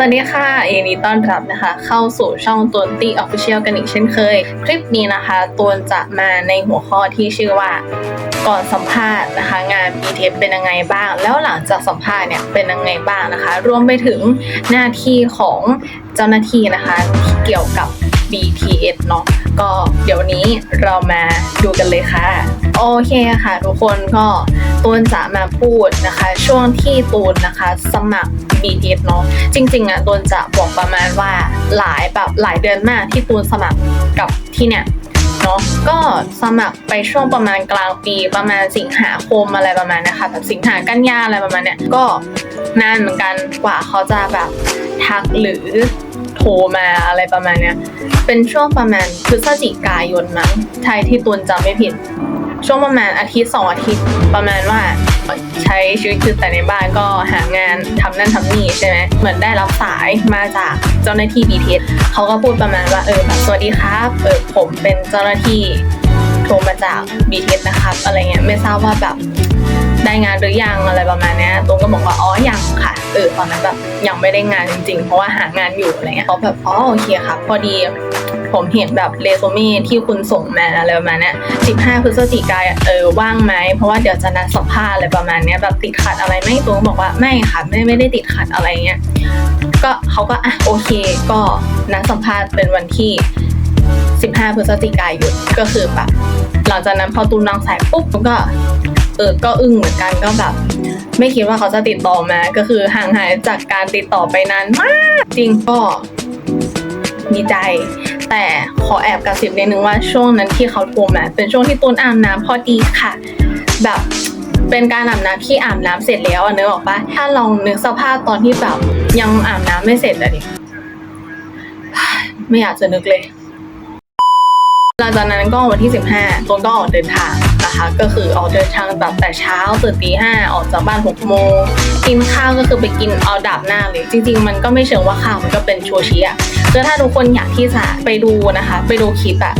สวัสดีค่ะ เอนี้ต้อนรับนะคะ เข้าสู่ช่องตูนตี้ออฟฟิเชียลกันอีกเช่นเคย คลิปนี้นะคะตูนจะมาในหัวข้อที่ชื่อว่าก่อนสัมภาษณ์นะคะ งาน BTS เป็นยังไงบ้าง แล้วหลังจากสัมภาษณ์เนี่ยเป็นยังไงบ้างนะคะ รวมไปถึงหน้าที่ของเจ้าหน้าที่นะคะที่เกี่ยวกับ BTS เนาะ ก็เดี๋ยวนี้เรามาดูกันเลยค่ะ โอเคค่ะ ทุกคนก็ตูนจะมาพูดนะคะ ช่วงที่ตูนนะคะสมัคร BTS เนาะจริงๆอะตูนจะบอกประมาณว่าหลายแบบหลายเดือนมากที่ตูนสมัครกับที่เนี่ยเนาะก็สมัครไปช่วงประมาณกลางปีประมาณสิงหาคมอะไรประมาณนะคะแบบสิงหากันยาอะไรประมาณเนี้ยก็นานเหมือนกันกว่าเขาจะแบบทักหรือ โทรมาอะไรประมาณเนี้ย เป็นช่วงประมาณพฤศจิกายนมั้งใช่ที่ตุนจำไม่ผิด ช่วงประมาณอาทิตย์สองอาทิตย์ประมาณว่าใช้ชีวิตคือแต่ในบ้านก็หางานทำนั่นทำนี่ใช่ไหมเหมือนได้รับสายมาจากเจ้าหน้าที่ BTS เขาก็พูดประมาณว่าเออแบบสวัสดีครับเออผมเป็นเจ้าหน้าที่โทรมาจาก BTS นะครับอะไรเงี้ยไม่ทราบว่าแบบ ได้งานหรือยังอะไรประมาณนี้ตรงก็บอกว่าอ๋อยังค่ะเออตอนนั้นแบบยังไม่ได้งานจริงๆ เพราะว่าหางานอยู่อะไรเงี้ยเขาแบบอ๋อโอเคครับพอดีผมเห็นแบบเรซูเม่ที่คุณส่งมาอะไรประมาณนี้ย15พฤศจิกายนเออว่างไหม เพราะว่าเดี๋ยวจะนัดสัมภาษณ์อะไรประมาณนี้แบบติดขัดอะไรไหม่ตัวบอกว่าไม่ค่ะไม่ไม่ได้ติดขัดอะไรเงี้ย ก็เขาก็อะโอเค ก็นัดสัมภาษณ์เป็นวันที่ 15 พฤศจิกายนก็คือแบบหลังจากนั้นพอตูนนางสายปุ๊บก็ เออก็อึ้งเหมือนกันก็แบบ ไม่คิดว่าเขาจะติดต่อมาก็คือห่างหายจากการติดต่อไปนานมาก จริงก็ดีใจ แต่ขอแอบกระซิบนิดนึงว่าช่วงนั้นที่เขาโทรมาเป็นช่วงที่ตูนอาบน้ำพอดีค่ะ แบบเป็นการอาบน้ำที่อาบน้ำเสร็จแล้วอะเนื้อออกปะถ้าลองนึกสภาพตอนที่แบบยังอาบน้ำไม่เสร็จอะดิไม่อยากจะนึกเลย หลังจากนั้นก็วันที่ 15ตูนก็ออกเดินทาง นะคะ ก็คือออกเดินทางแบบแต่เช้าตื่นตีห้าออกจากบ้านหกโมงกินข้าวก็คือไปกินเอาดับหน้าเลยจริง ๆ มันก็ไม่เชิงว่าข้าวมันก็เป็นโชชิอะคือถ้าทุกคนอยากที่จะไปดูนะคะ ไปดูคลิปอะ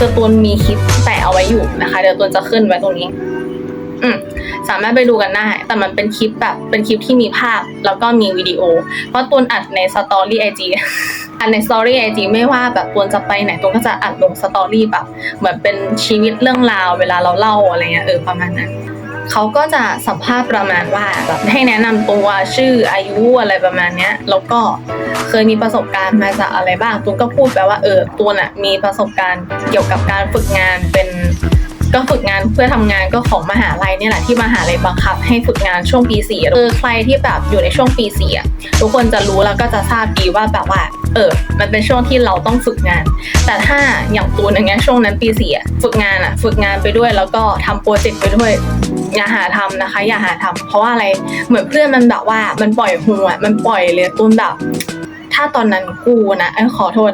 จะตูนมีคลิปแปะเอาไว้อยู่นะคะ เดี๋ยวตูนจะขึ้นไว้ตรงนี้ อืมสามารถไปดูกันได้ แต่มันเป็นคลิปแบบ เป็นคลิปที่มีภาพ แล้วก็มีวิดีโอ เพราะตูนอัดในสตอรี่ไอจีอันในสตอรี่ไอจีไม่ว่าแบบตูนจะไปไหนตูนก็จะอัดลงสตอรี่แบบ เหมือนเป็นชีวิตเรื่องราว เวลาเราเล่าอะไรเงี้ยเออประมาณนั้นเขาก็จะสัมภาษณ์ประมาณว่าแบบให้แนะนำตัวชื่ออายุอะไรประมาณเนี้ย แล้วก็เคยมีประสบการณ์มาจากอะไรบ้างตูนก็พูดไปว่าเออตูนอะมีประสบการณ์เกี่ยวกับการฝึกงานเป็น ก็ฝึกงานเพื่อทำงานก็ของมหาลัยเนี่ยแหละที่มหาลัยบังคับ ให้ฝึกงานช่วงปีสี่เออใครที่แบบอยู่ในช่วงปีสี่อะทุกคนจะรู้แล้วก็จะทราบดีว่าแบบว่า เออ มันเป็นช่วงที่เราต้องฝึกงาน แต่ถ้าอย่างตูนอย่างเงี้ยช่วงนั้นปีสี่อะฝึกงานอะฝึกงานไปด้วยแล้วก็ทำโปรเจกต์ไปด้วยอย่าหาทำนะคะ อย่าหาทำเพราะว่าอะไรเหมือนเพื่อนมันแบบว่ามันปล่อยหัวมันปล่อยเลยตูนแบบ ถ้าตอนนั้นกูนะเอ้ยขอโทษ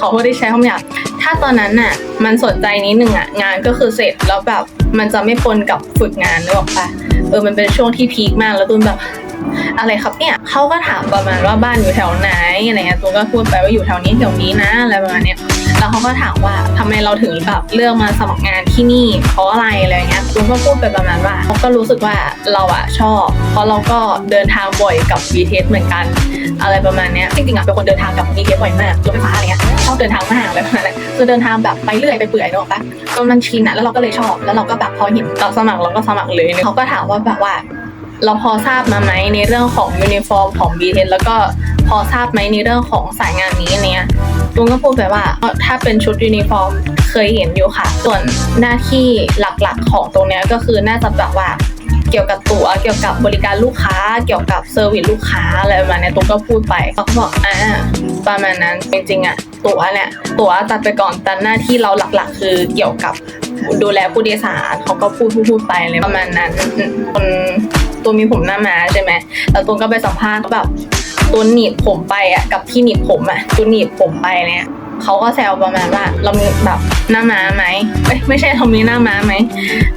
ขอโทษที่ใช้คำหยาบ ถ้าตอนนั้นน่ะ มันสนใจนิดนึงอะ งานก็คือเสร็จแล้วแบบมันจะไม่ปนกับฝึกงานนึกออกปะเออมันเป็นช่วงที่พีคมากแล้วตูนแบบอะไรครับเนี่ยเขาก็ถามประมาณว่าบ้านอยู่แถวไหนอะไรเงี้ยตูนก็พูดไปว่าอยู่แถวนี้แถวนี้นะอะไรประมาณเนี้ย แล้วเขาก็ถามว่าทำไมเราถึงแบบเลือกมาสมัครงานที่นี่เพราะอะไรอะไรเงี้ยตูนก็พูดไปประมาณว่าเขาก็รู้สึกว่าเราอะชอบ เพราะเราก็เดินทางบ่อยกับ BTS เหมือนกัน อะไรประมาณเนี้ยจริงๆอะเป็นคนเดินทางกับ BTS บ่อยมากรถไฟฟ้าอะไรเงี้ยชอบเดินทางมากอะไรประมาณนั้นคือเดินทางแบบไปเรื่อยไปเปื่อยนึกออกปะจนมันชินอะแล้วเราก็เลยชอบ แล้วเราก็แบบพอเห็นเราสมัครเราก็สมัครเลยเขาก็ถามว่าแบบว่าเราพอทราบมาไหมในเรื่องของยูนิฟอร์มของ BTS แล้วก็พอทราบไหมในเรื่องของสายงานนี้เนี่ย ลุงก็พูดไปว่าถ้าเป็นชุดยูนิฟอร์มเคยเห็นอยู่ค่ะ ส่วนหน้าที่หลักๆของตรงนี้ก็คือน่าจะแบบว่าเกี่ยวกับตั๋วเกี่ยวกับบริการลูกค้า เกี่ยวกับเซอร์วิสลูกค้าอะไรประมาณนี้ตุ้มก็พูดไปเขาบอกอ่าประมาณนั้นจริงๆอะตั๋วเนี่ยตั๋วตัดไปก่อนแต่หน้าที่เราหลักๆ คือเกี่ยวกับดูแลผู้โดยสารเขาก็พูดพูดไปเลยประมาณนั้นคนตัวมีผมหน้าม้าใช่ไหมแล้วตุ้มก็ไปสัมภาษณ์แบบ ตัวหนีบผมไปอะกับที่หนีบผมอะตัวหนีบผมไปเนี่ยเขาก็แซวประมาณว่าเรามีแบบหน้าม้าไหมเอ้ยไม่ใช่เรามีหน้าม้าไหม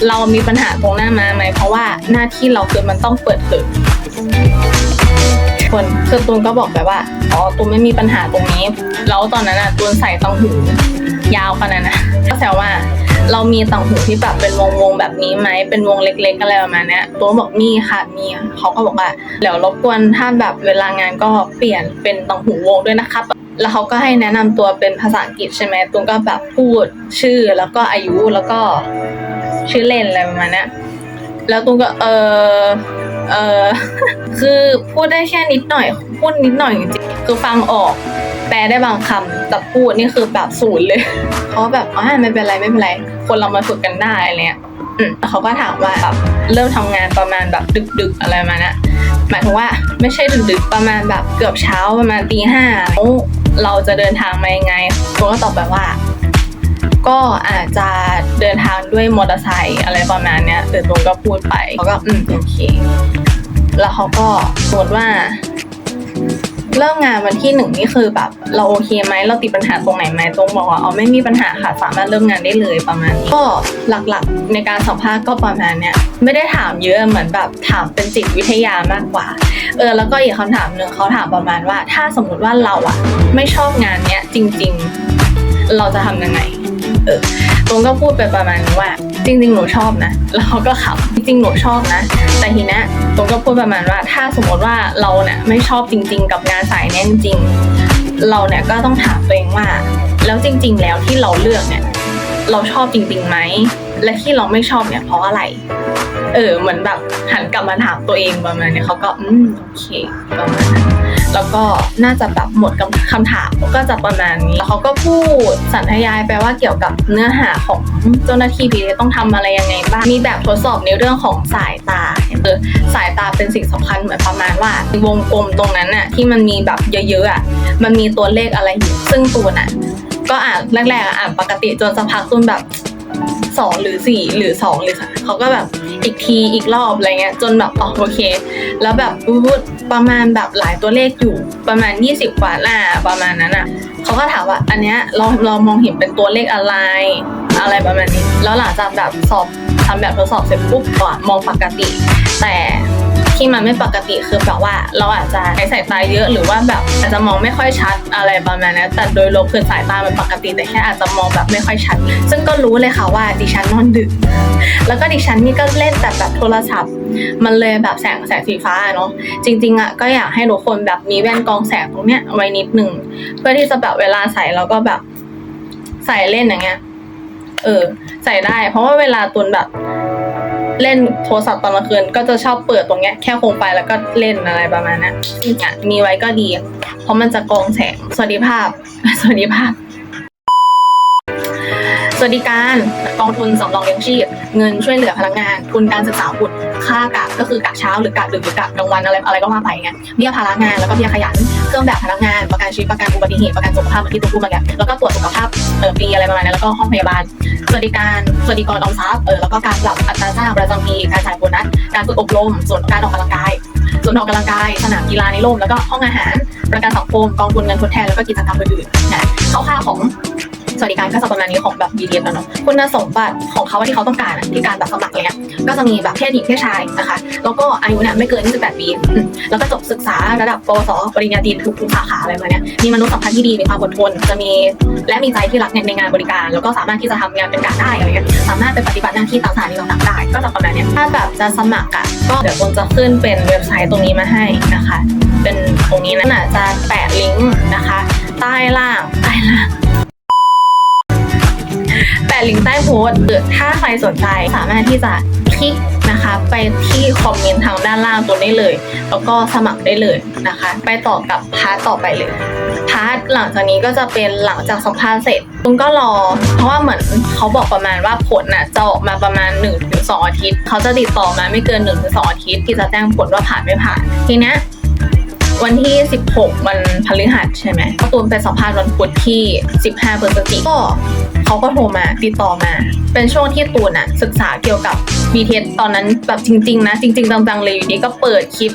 เรามีปัญหาตรงหน้าม้าไหมเพราะว่าหน้าที่เราคือมันต้องเปิดเผยคนคือตูนก็บอกไปว่าอ๋อตูนไม่มีปัญหาตรงนี้ แล้วตอนนั้นอะตูนใส่ตังหูยาวขนาดนั้นนะก็แซวว่า เรามีต่างหูที่แบบเป็นวงวงแบบนี้ไหมเป็นวงเล็ก ๆอะไรประมาณนี้ตัวบอกมีค่ะมีเขาก็บอกว่าเดี๋ยวรบกวนถ้าแบบเวลางานก็เปลี่ยนเป็นต่างหูวงด้วยนะครับแล้วเขาก็ให้แนะนำตัวเป็นภาษาอังกฤษใช่ไหมตูนก็แบบพูดชื่อแล้วก็อายุแล้วก็ชื่อเล่นอะไรประมาณนี้แล้วตูนก็เออเออคือพูดได้แค่นิดหน่อย พูดนิดหน่อยจริงๆคือฟังออก แปลได้บางคำแต่พูดนี่คือแบบศูนย์เลยเขาก็แบบอ่าไม่เป็นไรไม่เป็นไร คนเรามาฝึกกันได้อะไรเงี้ยอืมเขาก็ถามว่าแบบเริ่มทำงานประมาณแบบดึก ๆอะไรมาณนั้นหมายถึงว่าไม่ใช่ดึกๆประมาณแบบเกือบเช้าประมาณตีห้าเราจะเดินทางมายังไงผมก็ตอบไปว่า ก็อาจจะเดินทางด้วยมอเตอร์ไซค์อะไรประมาณเนี้ยเออตรงก็พูดไปเขาก็อืมโอเค แล้วเขาก็สมมติว่า เริ่มงานวันที่หนึ่งนี่คือแบบเราโอเคไหมเราติดปัญหาตรงไหนไหมตรงบอกว่าอ๋อไม่มีปัญหาค่ะสามารถเริ่มงานได้เลยประมาณนี้ก็หลักๆ ในการสัมภาษณ์ก็ประมาณเนี้ยไม่ได้ถามเยอะเหมือนแบบถามเป็นจิตวิทยามากกว่าเออแล้วก็อีกคำถามหนึ่งเขาถามประมาณว่า ถ้าสมมติว่าเราอะไม่ชอบงานเนี้ยจริง ๆ เราจะทำยังไงเออตรงก็พูดไปประมาณว่า จริงๆ หนูชอบนะ แล้วเขาก็ขำจริงๆ หนูชอบนะ แต่ทีนี้ตรงก็พูดประมาณว่า ถ้าสมมติว่าเราเนี่ยไม่ชอบจริง ๆ กับงานสายเนี้ยจริงๆเราเนี่ยก็ต้องถามตัวเองว่า แล้วจริง ๆ แล้วที่เราเลือกเนี่ย เราชอบจริงๆไหมและที่เราไม่ชอบเนี่ยเพราะอะไร เออเหมือนแบบหันกลับมาถามตัวเองประมาณเนี้ยเขาก็อืมโอเคประมาณนั้น แล้วก็น่าจะแบบหมดคำถามก็จะประมาณนี้แล้วเขาก็พูดสันทยายไปว่าเกี่ยวกับเนื้อหาของเจ้าหน้าที่พีต้องทำอะไรยังไงบ้างมีแบบทดสอบในเรื่องของสายตาเออสายตาเป็นสิ่งสำคัญเหมือนประมาณว่า วงกลมตรงนั้นน่ะที่มันมีแบบเยอะๆอะมันมีตัวเลขอะไรอยู่ซึ่งตูนอะก็อ่านแรกๆอะอ่านปกติจนสักพักตูนแบบ สองหรือสี่หรือสองหรือสามเขาก็แบบอีกทีอีกรอบอะไรเงี้ยจนแบบอ๋อโอเค แล้วแบบพูดประมาณแบบหลายตัวเลขอยู่ประมาณ 20กว่าหน้าประมาณนั้นอะเขาก็ถามว่าอันเนี้ยเราเรามองเห็นเป็นตัวเลขอะไรอะไรประมาณนี้ แล้วหลังจากแบบสอบทำแบบทดสอบเสร็จปุ๊บก็มองปกติ แต่ ที่มันไม่ปกติคือแบบว่าเราอาจจะใช้สายตาเยอะ หรือว่าแบบอาจจะมองไม่ค่อยชัดอะไรประมาณนั้นแต่โดยรวมคือสายตามันปกติแต่แค่อาจจะมองแบบไม่ค่อยชัด ซึ่งก็รู้เลยค่ะว่าดิฉันนอนดึก แล้วก็ดิฉันนี่ก็เล่นแต่แบบโทรศัพท์ มันเลยแบบแสงแสงสีฟ้าเนาะจริงๆอะก็อยากให้ทุกคนแบบมีแว่นกรองแสงตรงเนี้ยไว้นิดหนึ่งเพื่อที่จะแบบเวลาใส่แล้วก็แบบใส่เล่นอย่างเงี้ยเออ ใส่ได้ เพราะว่าเวลาตุนแบบ เล่นโทรศัพท์ตอนกลางคืนก็จะชอบเปิดตรงเนี้ยแค่โคมไฟแล้วก็เล่นอะไรประมาณนั้นอะมีไว้ก็ดี เพราะมันจะกรองแสงสวัสดิภาพสวัสดิภาพ สวัสดิการกองทุนสำรองเลี้ยงชีพ เงินช่วยเหลือพนักงาน ทุนการศึกษาบุตรค่ากะก็คือกะเช้าหรือกะดึกหรือกะกลางวันอะไรอะไรก็ว่าไปไงเบี้ยภาระงานแล้วก็เบี้ยขยันเครื่องแบบพนักงานประกันชีวิตประกันอุบัติเหตุประกันสุขภาพเหมือนที่ตุ้พูดมาแล้วแล้วก็ตรวจสุขภาพเออฟรีอะไรประมาณนี้นแล้วก็ห้องพยาบาลสวัสดิการสวัสดิกรออมทรัพย์เออแล้วก็การปรับอัตราจ้างประจำปีการจ่ายโบนัสการฝึกอบรมส่วนการออกกำลังกายส่วนออกกำลังกายสนามกีฬาในร่มแล้วก็ห้องอาหารประกันสังคมกองทุนเงินทดแทนแล้วก็กิจกรรมอื่นๆนะคร่าวๆของ สวัสดิการก็จะประมาณนี้ของแบบ BTS แล้วเนาะคุณสมบัติของเขาที่เขาต้องการที่การแบบสมัครเงี้ยก็จะมีแบบเพศหญิงเพศชายนะคะแล้วก็อายุเนี่ยไม่เกิน 28 ปี แล้วก็จบศึกษาระดับปสปริญญาตรีทุกทุกสาขาอะไรมาเนี้ยมีมนุษยสัมพันธ์ที่ดีมีความอดทนจะมีและมีใจที่รักในงานบริการ แล้วก็สามารถที่จะทำงานเป็นการได้อะไรเงี้ยสามารถไปปฏิบัติหน้าที่ต่ามสถานีต่างๆได้ก็จะประมาณเนี้ยถ้าแบบจะสมัครอะก็เดี๋ยวผมจะขึ้นเป็นเว็บไซต์ตรงนี้มาให้นะคะ เป็นตรงนี้นะน่ะจะแปะลิงก์นะคะ ใต้ล่างใต้ล่าง แปะลิงก์ใต้โพสต์หรือถ้าใครสนใจสามารถที่จะคลิกนะคะไปที่คอมเมนต์ทางด้านล่างตัวนี้เลย แล้วก็สมัครได้เลยนะคะ ไปต่อกับพาร์ทต่อไปเลย พาร์ทหลังจากนี้ก็จะเป็นหลังจากสัมภาษณ์เสร็จคุณก็รอ เพราะว่าเหมือนเขาบอกประมาณว่าผลน่ะจะออกมาประมาณ 1-2 อาทิตย์ เขาจะติดต่อมาไม่เกิน 1-2 อาทิตย์ที่จะแจ้งผลว่าผ่านไม่ผ่านทีเนี้ย วันที่ 16 วันพฤหัสใช่ไหมตูนไปสัมภาษณ์วันพุธที่ 15พฤศจิกก็เขาก็โทรมาติดต่อมา เป็นช่วงที่ตูนอะศึกษาเกี่ยวกับ BTS ตอนนั้นแบบจริง ๆ นะ จริง ๆ จังๆ เลยอยู่ดีก็เปิดคลิป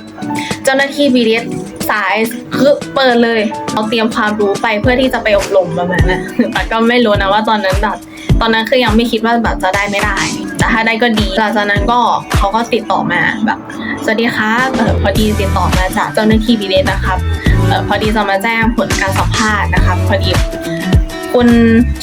เจ้าหน้าที่ BTS สายคือเปิดเลยเอาเตรียมความรู้ไปเพื่อที่จะไปอบรมประมาณนั้นแต่ก็ไม่รู้นะว่าตอนนั้นแบบตอนนั้นคือยังไม่คิดว่าแบบจะได้ไม่ได้ แต่ถ้าได้ก็ดีหลังจากนั้นก็เขาก็ติดต่อมาแบบ สวัสดีครับเออพอดีติดต่อมาจากเจ้าหน้าที่บีเดนะครับเออพอดีจะมาแจ้งผลการสัมภาษณ์นะครับ พอดีคุณ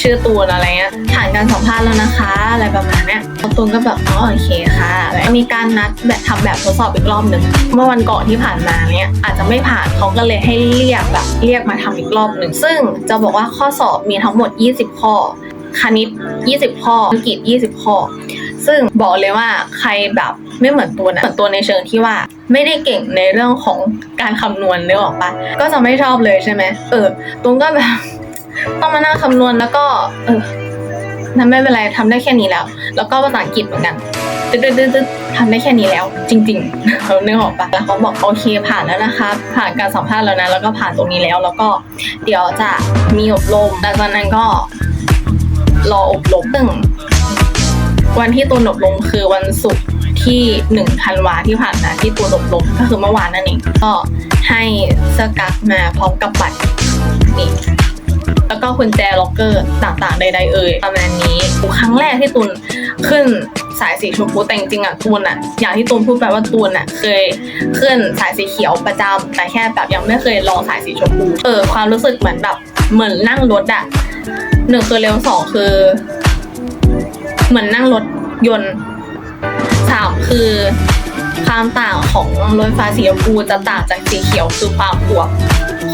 ชื่อตูนอะไรเงี้ยผ่านการสัมภาษณ์แล้วนะคะ อะไรประมาณเนี้ยแล้วตูนก็แบบอ๋อโอเคค่ะแล้วมีการนัดแบบทำแบบทดสอบอีกรอบหนึ่งเมื่อวันก่อนที่ผ่านมาเนี้ยอาจจะไม่ผ่านเขาก็เลยให้เรียกแบบเรียกมาทำอีกรอบหนึ่งซึ่งจะบอกว่าข้อสอบมีทั้งหมด 20 ข้อ คณิต 20 ข้ออังกฤษ 20 ข้อ ซึ่งบอกเลยว่าใครแบบ ไม่เหมือนตัวนะเหมือนตัวในเชิงที่ว่า ไม่ได้เก่งในเรื่องของการคำนวณนึกออกปะก็จะไม่ชอบเลยใช่ไหมเออตุงก็แบบต้องมานั่งคำนวณแล้วก็ เออนั่นไม่เป็นไรทำได้แค่นี้แล้ว แล้วก็ภาษาอังกฤษเหมือนกันตึ๊ดตึ๊ดตึ๊ดตึ๊ดทำได้แค่นี้แล้ว จริงๆเขานึกออกปะแล้วเขาบอกโอเคผ่านแล้วนะคะ ผ่านการสัมภาษณ์แล้วนะ แล้วก็ผ่านตรงนี้แล้ว แล้วก็เดี๋ยวจะมีอบรมหลังจากนั้นก็รออบรมซึ่งวันที่ตูนอบรมคือวันศุกร์ ที่หนึ่งธันวาที่ผ่านมาที่ตูนอบรมก็คือเมื่อวานนั่นเองก็ให้เสื้อกั๊กมาพร้อมกับบัตรนี่แล้วก็กุญแจล็อกเกอร์ต่างๆใดๆเอ่ยประมาณนี้ครั้งแรกที่ตูนขึ้นสายสีชมพูแต่จริงๆอะตูนอะอย่างที่ตูนพูดไปว่าตูนอะเคยขึ้นสายสีเขียวประจำแต่แค่แบบยังไม่เคยลองสายสีชมพูเออความรู้สึกเหมือนแบบเหมือนนั่งรถอะหนึ่งคือเร็วสองคือ เหมือนนั่งรถยนต์ สามคือความต่างของรถไฟฟ้าสีชมพูจะต่างจากสีเขียวคือความบวก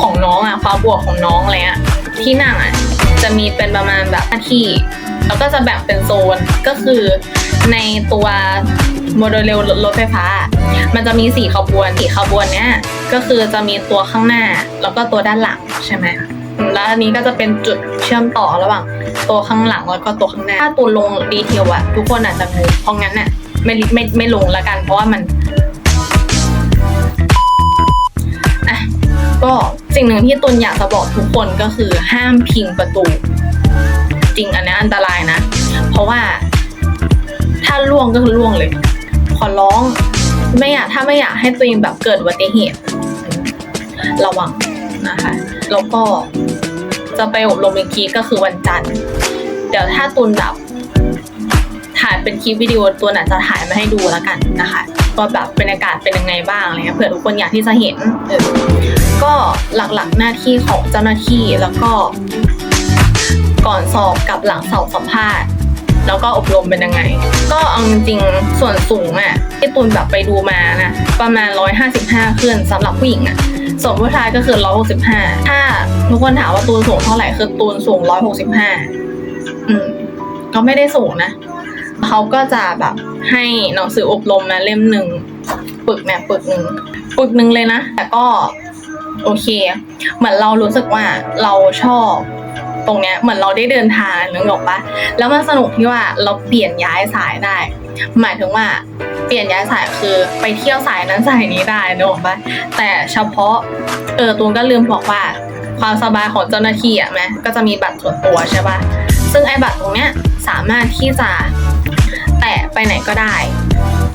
ของน้องอะความบวกของน้องเงี้ยที่นั่งอะจะมีเป็นประมาณแบบาที่ แล้วก็จะแบ่งเป็นโซนก็คือในตัวโมเดลเรลรถไฟฟ้า มันจะมีสี่ขบวนสี่ขบวนเนี้ยก็คือจะมีตัวข้างหน้าแล้วก็ตัวด้านหลังใช่ไหมแล้วอันนี้ก็จะเป็นจุดเชื่อมต่อระหว่างตัวข้างหลังแล้วก็ตัวข้างหน้า ถ้าตัวลงดีเทลอะทุกคนอาจจะงงเพราะงั้นน่ะ ไม่ไม่ไม่ลงละกัน เพราะว่ามันอะก็สิ่งหนึ่งที่ตุนอยากจะบอกทุกคนก็คือห้ามพิงประตู จริงอันนี้อันตรายนะ เพราะว่าถ้าล่วงก็คือล่วงเลย ขอร้องไม่อยากถ้าไม่อยากให้ตัวเองแบบเกิดอุบัติเหตุ ระวังนะคะแล้วก็จะไปอบรมอีกทีก็คือวันจันทร์ เดี๋ยวถ้าตุนแบบ ถ่ายเป็นคลิปวิดีโอตัวน่ะจะถ่ายมาให้ดูแล้วกันนะคะว่าแบบบรรยากาศเป็นยังไงบ้างอะไรเงี้ยเผื่อทุกคนอยากที่จะเห็นเออก็หลักๆหน้าที่ของเจ้าหน้าที่แล้วก็ ก่อนสอบกับหลังสอบสัมภาษณ์แล้วก็อบรมเป็นยังไง ก็เอาจริงๆส่วนสูงอะที่ตูนแบบไปดูมานะประมาณ 155ขึ้นสำหรับผู้หญิงอะส่วนผู้ชายก็คือ 165 ถ้าทุกคนถามว่าตูนสูงเท่าไหร่คือตูนสูง 165 อืมก็ไม่ได้สูงนะ เขาก็จะแบบให้หนังสืออบรมมาเล่มหนึ่งปึกเนี่ยปึกหนึ่งปึกหนึ่งเลยนะ แต่ก็โอเค เหมือนเรารู้สึกว่าเราชอบตรงเนี้ยเหมือนเราได้เดินทางนึกออกปะแล้วมันสนุกที่ว่าเราเปลี่ยนย้ายสายได้ หมายถึงว่าเปลี่ยนย้ายสายคือไปเที่ยวสายนั้นสายนี้ได้นึกออกปะแต่เฉพาะเออตูนก็ลืมบอกว่า ความสบายของเจ้าหน้าที่อะแม้ก็จะมีบัตรส่วนตัวใช่ปะซึ่งไอ้บัตรตรงเนี้ยสามารถที่จะ แตะไปไหนก็ได้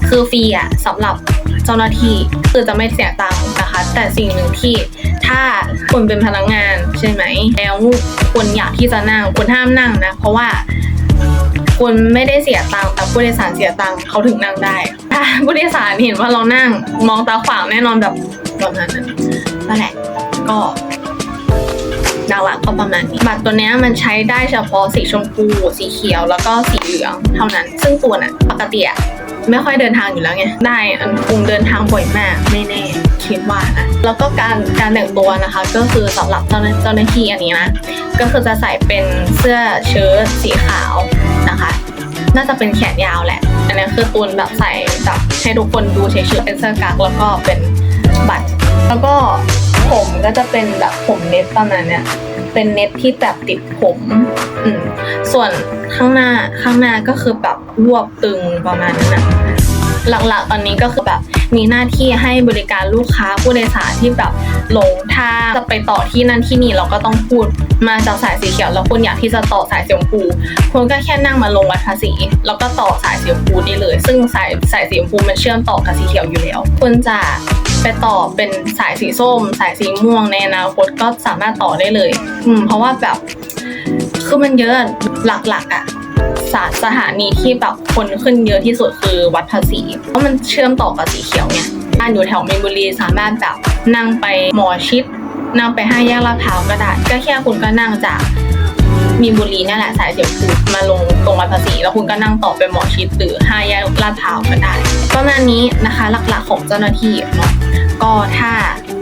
คือฟรีอะสำหรับเจ้าหน้าที่คือจะไม่เสียตังค์นะคะ แต่สิ่งหนึ่งที่ถ้าคุณเป็นพนักงานใช่ไหมแล้วคุณอยากที่จะนั่งคุณห้ามนั่งนะ เพราะว่าคุณไม่ได้เสียตังค์แต่ผู้โดยสารเสียตังค์เขาถึงนั่งได้ ถ้าผู้โดยสารเห็นว่าเรานั่งมองตาขวางแน่นอนแบบแบบนั้นนั่นแหละก็ หลักก็ประมาณนี้บัตรตัวนี้มันใช้ได้เฉพาะสีชมพู สีเขียวแล้วก็สีเหลืองเท่านั้น ซึ่งตัวน่ะปกติอะไม่ค่อยเดินทางอยู่แล้วไง ได้อันคงเดินทางบ่อยมากไม่แน่คิดว่านะ แล้วก็การการแต่งตัวนะคะ ก็คือสำหรับเจ้าหน้าเจ้าหน้าที่อันนี้นะ ก็คือจะใส่เป็นเสื้อเชิ้ตสีขาวนะคะ น่าจะเป็นแขนยาวแหละ อันนี้คือตูนแบบใส่แบบให้ทุกคนดูเฉยๆเป็นเสื้อกั๊กแล้วก็เป็นบัตร แล้วก็ ผมก็จะเป็นแบบผมเน็ตประมาณเนี้ยเป็นเน็ตที่แบบติดผม อืมส่วนข้างหน้าข้างหน้าก็คือแบบรวบตึงประมาณนั้นนะหลักๆ ตอนนี้ก็คือแบบมีหน้าที่ให้บริการลูกค้าผู้โดยสารที่แบบหลงถ้าจะไปต่อที่นั่นที่นี่เราก็ต้องพูดมาจากสายสีเขียวแล้วคุณอยากที่จะต่อสายสีชมพูคุณก็แค่นั่งมาลงวัดภาษีแล้วก็ต่อสายสีชมพูได้เลย ซึ่งสายสายสีชมพูมันเชื่อมต่อกับสีเขียวอยู่แล้วคุณจะ ไปต่อเป็นสายสีส้ม สายสีม่วงในอนาคตก็สามารถต่อได้เลย อืมเพราะว่าแบบคือมันเยอะหลักๆอะ่ะสาสถานีที่แบบคนขึ้นเยอะที่สุดคือวัดภาษีเพราะมันเชื่อมต่อกับสีเขียวไงบ้านอยู่แถวมีนบุรีสามารถแบบนั่งไปหมอชิดนั่งไปห้าแยกลาดพร้าวก็ได้ก็แค่คุณก็นั่งจาก มีนบุรีนี่ยแหละสายเสียงคูมาลงตรงวัดภาษีแล้วคุณก็นั่งต่อไปหมอชิดหรือห้าแยกลาดพร้าวก็ได้ประมาณนี้นะคะหลักๆของเจ้าหน้าที่เนาะก็ถ้า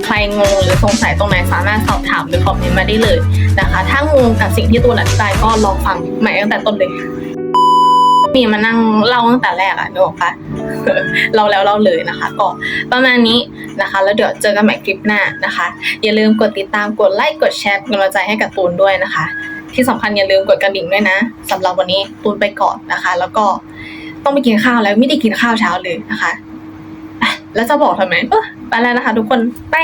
ใครงงหรือสงสัยตรงไหนสามารถสอบถามหรือคอมเมนต์มาได้เลยนะคะ ถ้างงกับสิ่งที่ตูนอธิบายก็ลองฟังใหม่ตั้งแต่ต้นเลยมีมานั่งเล่าตั้งแต่แรกอะนึกออกปะเราแล้วเล่าเลยนะคะ ก็ประมาณนี้นะคะ แล้วเดี๋ยวเจอกันใหม่คลิปหน้านะคะ อย่าลืมกดติดตามกดไลค์กดแชร์กำลังใจให้กับตูนด้วยนะคะ ที่สำคัญอย่าลืมกดกระดิ่งด้วยนะสำหรับวันนี้ตูนไปก่อนนะคะ แล้วก็ต้องไปกินข้าวแล้วไม่ได้กินข้าวเช้าเลยนะคะ แล้วจะบอกทำไมเออไปแล้วนะคะ ทุกคนไป